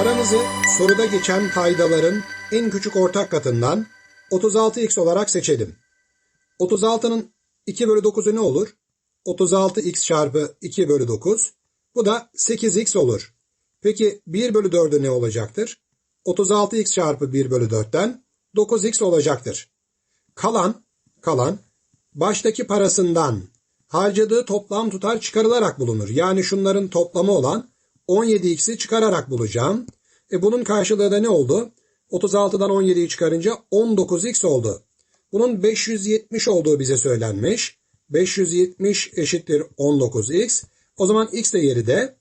Paramızı soruda geçen paydaların en küçük ortak katından 36x olarak seçelim. 36'nın 2 bölü 9'u ne olur? 36x çarpı 2 bölü 9. Bu da 8x olur. Peki 1 bölü 4'ü ne olacaktır? 36x çarpı 1 bölü 4'ten 9x olacaktır. Kalan, kalan baştaki parasından harcadığı toplam tutar çıkarılarak bulunur. Yani şunların toplamı olan 17x'i çıkararak bulacağım. E bunun karşılığı da ne oldu? 36'dan 17'yi çıkarınca 19x oldu. Bunun 570 olduğu bize söylenmiş. 570 eşittir 19x. O zaman x değeri de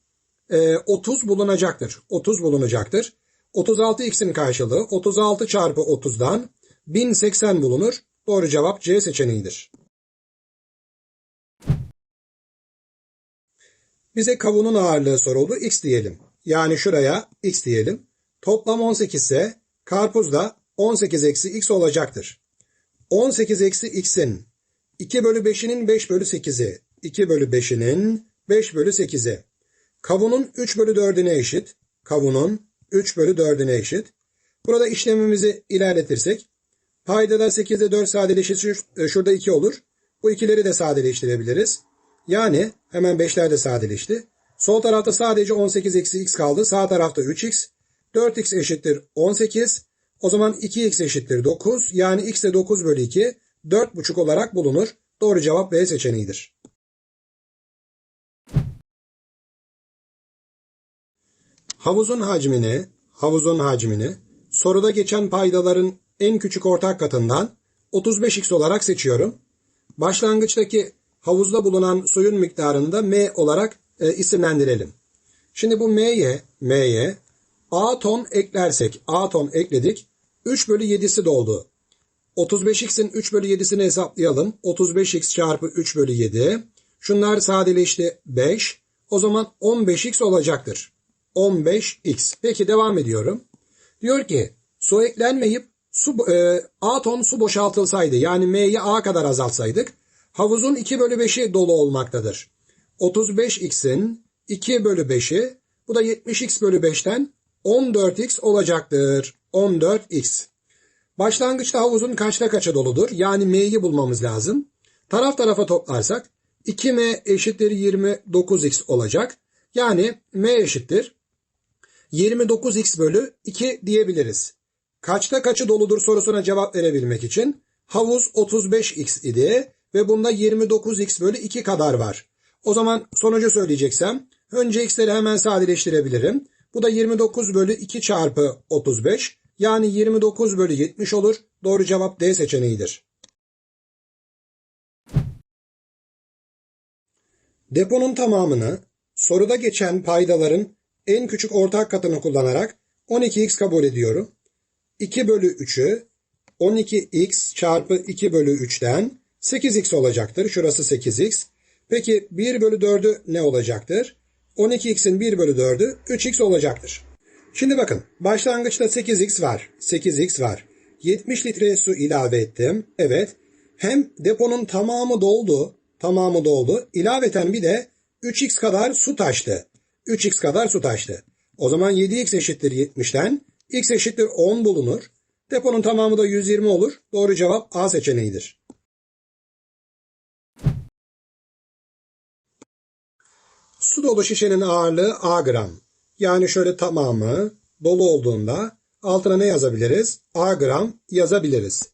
e, 30 bulunacaktır. 30 bulunacaktır. 36x'in karşılığı 36 çarpı 30'dan 1080 bulunur. Doğru cevap C seçeneğidir. Bize kavunun ağırlığı soruldu. X diyelim. Yani şuraya X diyelim. Toplam 18 ise karpuz da 18 eksi X olacaktır. 18 eksi X'in 2 bölü 5'inin 5 bölü 8'i. 2 bölü 5'inin 5 bölü 8'i. Kavunun 3 bölü 4'üne eşit. Kavunun 3 bölü 4'üne eşit. Burada işlemimizi ilerletirsek paydada 8'de 4 sadeleşir. Şurada 2 olur. Bu ikileri de sadeleştirebiliriz. Yani hemen 5'ler de sadeleşti. Sol tarafta sadece 18 eksi x kaldı. Sağ tarafta 3x. 4x eşittir 18. O zaman 2x eşittir 9. Yani x de 9 bölü 2. 4,5 olarak bulunur. Doğru cevap B seçeneğidir. Havuzun hacmini, havuzun hacmini soruda geçen paydaların en küçük ortak katından 35x olarak seçiyorum. Başlangıçtaki havuzda bulunan suyun miktarını da M olarak e, isimlendirelim. Şimdi bu M'ye, M'ye A ton eklersek, A ton ekledik. 3 bölü 7'si doldu. 35x'in 3 bölü 7'sini hesaplayalım. 35x çarpı 3 bölü 7. Şunlar sadeleşti 5. O zaman 15x olacaktır. 15x. Peki devam ediyorum. Diyor ki su eklenmeyip su, e, A ton su boşaltılsaydı yani M'yi A kadar azaltsaydık havuzun 2 bölü 5'i dolu olmaktadır. 35x'in 2 bölü 5'i bu da 70x bölü 5'ten 14x olacaktır. 14x. Başlangıçta havuzun kaçta kaça doludur? Yani m'yi bulmamız lazım. Taraf tarafa toplarsak 2m eşittir 29x olacak. Yani m eşittir 29x bölü 2 diyebiliriz. Kaçta kaçı doludur sorusuna cevap verebilmek için havuz 35x idi ve bunda 29x bölü 2 kadar var. O zaman sonucu söyleyeceksem önce x'leri hemen sadeleştirebilirim. Bu da 29 bölü 2 çarpı 35 yani 29 bölü 70 olur. Doğru cevap D seçeneğidir. Deponun tamamını soruda geçen paydaların en küçük ortak katını kullanarak 12x kabul ediyorum. 2 bölü 3'ü 12x çarpı 2 bölü 3'ten 8x olacaktır. Şurası 8x. Peki 1 bölü 4'ü ne olacaktır? 12x'in 1 bölü 4'ü 3x olacaktır. Şimdi bakın başlangıçta 8x var. 8x var. 70 litre su ilave ettim. Evet. Hem deponun tamamı doldu. Tamamı doldu. İlaveten bir de 3x kadar su taştı. 3x kadar su taştı. O zaman 7x eşittir 70'ten. x eşittir 10 bulunur. Deponun tamamı da 120 olur. Doğru cevap A seçeneğidir. Su dolu şişenin ağırlığı A gram. Yani şöyle tamamı dolu olduğunda altına ne yazabiliriz? A gram yazabiliriz.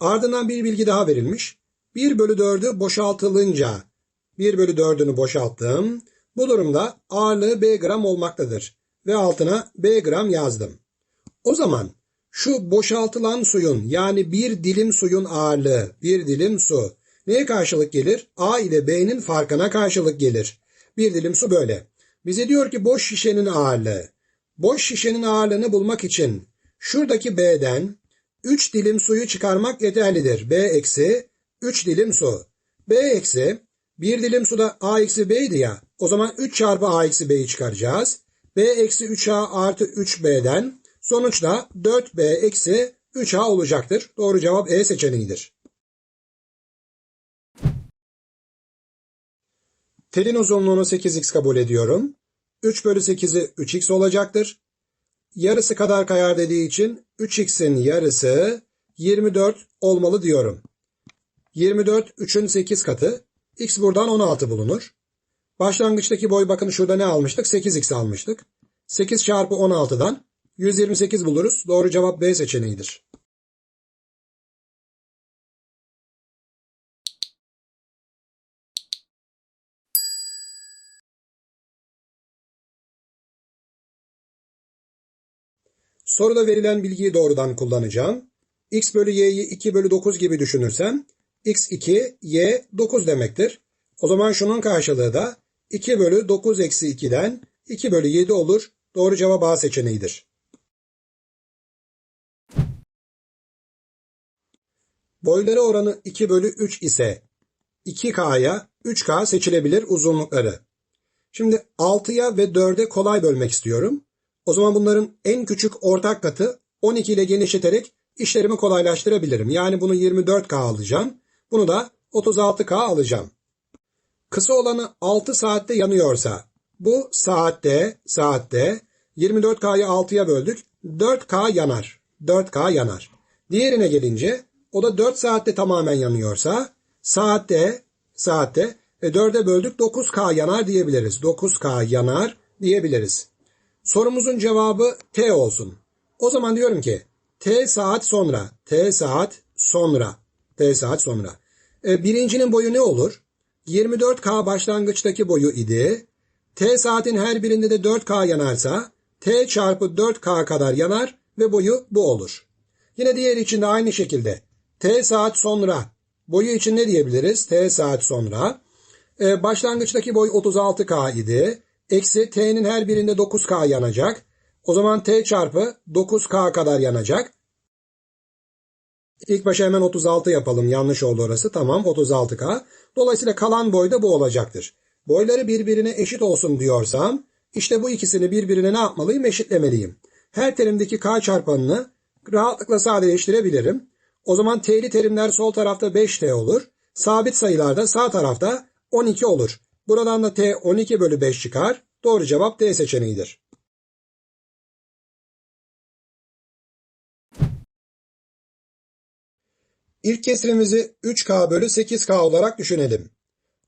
Ardından bir bilgi daha verilmiş. 1 bölü 4'ü boşaltılınca 1 bölü 4'ünü boşalttım. Bu durumda ağırlığı B gram olmaktadır. Ve altına B gram yazdım. O zaman şu boşaltılan suyun yani bir dilim suyun ağırlığı, bir dilim su neye karşılık gelir? A ile B'nin farkına karşılık gelir. Bir dilim su böyle. Bize diyor ki boş şişenin ağırlığı. Boş şişenin ağırlığını bulmak için şuradaki B'den 3 dilim suyu çıkarmak yeterlidir. B eksi 3 dilim su. B eksi 1 dilim suda A eksi B'ydi ya. O zaman 3 çarpı A eksi B'yi çıkaracağız. B eksi 3A artı 3B'den sonuçta 4B eksi 3A olacaktır. Doğru cevap E seçeneğidir. Telin uzunluğunu 8x kabul ediyorum. 3 bölü 8'i 3x olacaktır. yarısı kadar kayar dediği için 3x'in yarısı 24 olmalı diyorum. 24 3'ün 8 katı. X buradan 16 bulunur. Başlangıçtaki boy bakın şurada ne almıştık? 8x almıştık. 8 çarpı 16'dan 128 buluruz. Doğru cevap B seçeneğidir. Soruda verilen bilgiyi doğrudan kullanacağım. x bölü y'yi 2 bölü 9 gibi düşünürsem x 2, y 9 demektir. O zaman şunun karşılığı da 2 bölü 9 eksi 2'den 2 bölü 7 olur. Doğru cevap A seçeneğidir. Boyları oranı 2 bölü 3 ise 2K'ya 3K seçilebilir uzunlukları. Şimdi 6'ya ve 4'e kolay bölmek istiyorum. O zaman bunların en küçük ortak katı 12 ile genişleterek işlerimi kolaylaştırabilirim. Yani bunu 24K alacağım. Bunu da 36K alacağım. Kısa olanı 6 saatte yanıyorsa bu saatte saatte 24K'yı 6'ya böldük. 4K yanar. 4K yanar. Diğerine gelince o da 4 saatte tamamen yanıyorsa saatte saatte ve 4'e böldük 9K yanar diyebiliriz. 9K yanar diyebiliriz. Sorumuzun cevabı T olsun. O zaman diyorum ki T saat sonra, T saat sonra, T saat sonra. E, birincinin boyu ne olur? 24K başlangıçtaki boyu idi. T saatin her birinde de 4K yanarsa T çarpı 4K kadar yanar ve boyu bu olur. Yine diğer için de aynı şekilde T saat sonra boyu için ne diyebiliriz? T saat sonra. E, başlangıçtaki boy 36K idi. Eksi T'nin her birinde 9K yanacak. O zaman T çarpı 9K kadar yanacak. İlk başa hemen 36 yapalım. Yanlış oldu orası. Tamam 36K. Dolayısıyla kalan boy da bu olacaktır. Boyları birbirine eşit olsun diyorsam işte bu ikisini birbirine ne yapmalıyım? Eşitlemeliyim. Her terimdeki K çarpanını rahatlıkla sadeleştirebilirim. O zaman T'li terimler sol tarafta 5T olur. Sabit sayılarda sağ tarafta 12 olur. Buradan da T 12 bölü 5 çıkar. Doğru cevap D seçeneğidir. İlk kesrimizi 3K bölü 8K olarak düşünelim.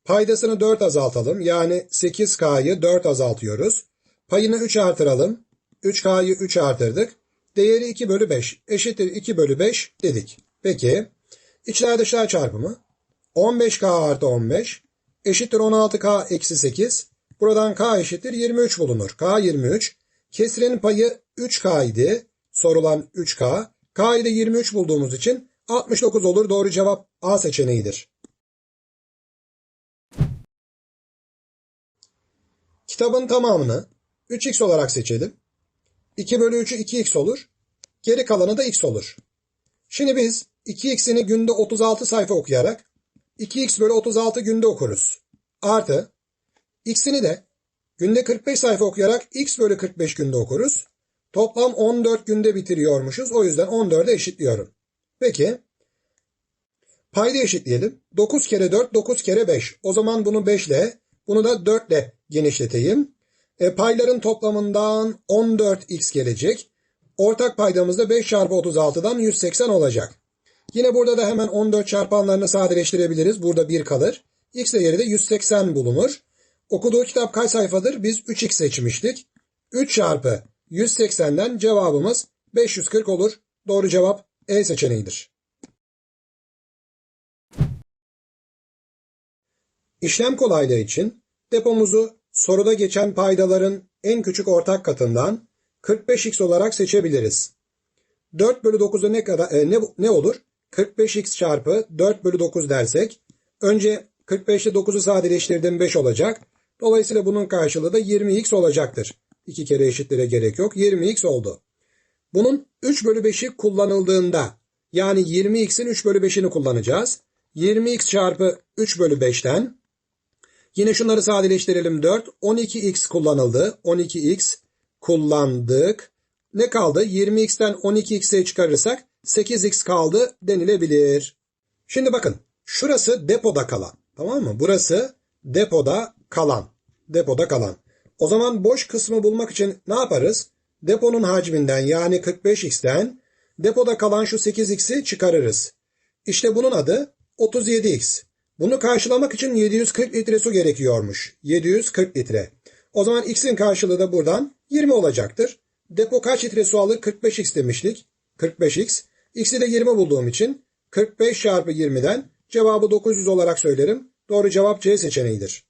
Paydasını 4 azaltalım. Yani 8K'yı 4 azaltıyoruz. Payını 3 artıralım. 3K'yı 3 artırdık. Değeri 2 bölü 5 eşittir 2 bölü 5 dedik. Peki içler dışlar çarpımı 15K artı 15 eşittir 16K eksi 8. Buradan K eşittir 23 bulunur. K 23. Kesrenin payı 3K idi. Sorulan 3K. K'yı da 23 bulduğumuz için 69 olur. Doğru cevap A seçeneğidir. Kitabın tamamını 3x olarak seçelim. 2 bölü 3'ü 2x olur. Geri kalanı da x olur. Şimdi biz 2x'ini günde 36 sayfa okuyarak 2x bölü 36 günde okuruz. Artı x'ini de günde 45 sayfa okuyarak x bölü 45 günde okuruz. Toplam 14 günde bitiriyormuşuz. O yüzden 14'e eşitliyorum. Peki. Payda eşitleyelim. 9 kere 4, 9 kere 5. O zaman bunu 5 ile, bunu da 4 ile genişleteyim. E, payların toplamından 14x gelecek. Ortak paydamız da 5 çarpı 36'dan 180 olacak. Yine burada da hemen 14 çarpanlarını sadeleştirebiliriz. Burada 1 kalır. X değeri de 180 bulunur. Okuduğu kitap kaç sayfadır? Biz 3x seçmiştik. 3 çarpı 180'den cevabımız 540 olur. Doğru cevap E seçeneğidir. İşlem kolaylığı için depomuzu soruda geçen paydaların en küçük ortak katından 45x olarak seçebiliriz. 4 bölü 9'da ne, kadar, e, ne, ne olur? 45x çarpı 4 bölü 9 dersek önce 45 ile 9'u sadeleştirdim 5 olacak. Dolayısıyla bunun karşılığı da 20x olacaktır. 2 kere eşitlere gerek yok. 20x oldu. Bunun 3 bölü 5'i kullanıldığında yani 20x'in 3 bölü 5'ini kullanacağız. 20x çarpı 3 bölü 5'ten yine şunları sadeleştirelim 4. 12x kullanıldı. 12x kullandık. Ne kaldı? 20x'ten 12x'e çıkarırsak 8x kaldı denilebilir. Şimdi bakın şurası depoda kalan. Tamam mı? Burası depoda kalan. Depoda kalan. O zaman boş kısmı bulmak için ne yaparız? deponun hacminden yani 45x'ten depoda kalan şu 8x'i çıkarırız. İşte bunun adı 37x. Bunu karşılamak için 740 litre su gerekiyormuş. 740 litre. O zaman x'in karşılığı da buradan 20 olacaktır. Depo kaç litre su alır? 45x demiştik. 45x. X'i de 20 bulduğum için 45 çarpı 20'den cevabı 900 olarak söylerim. Doğru cevap C seçeneğidir.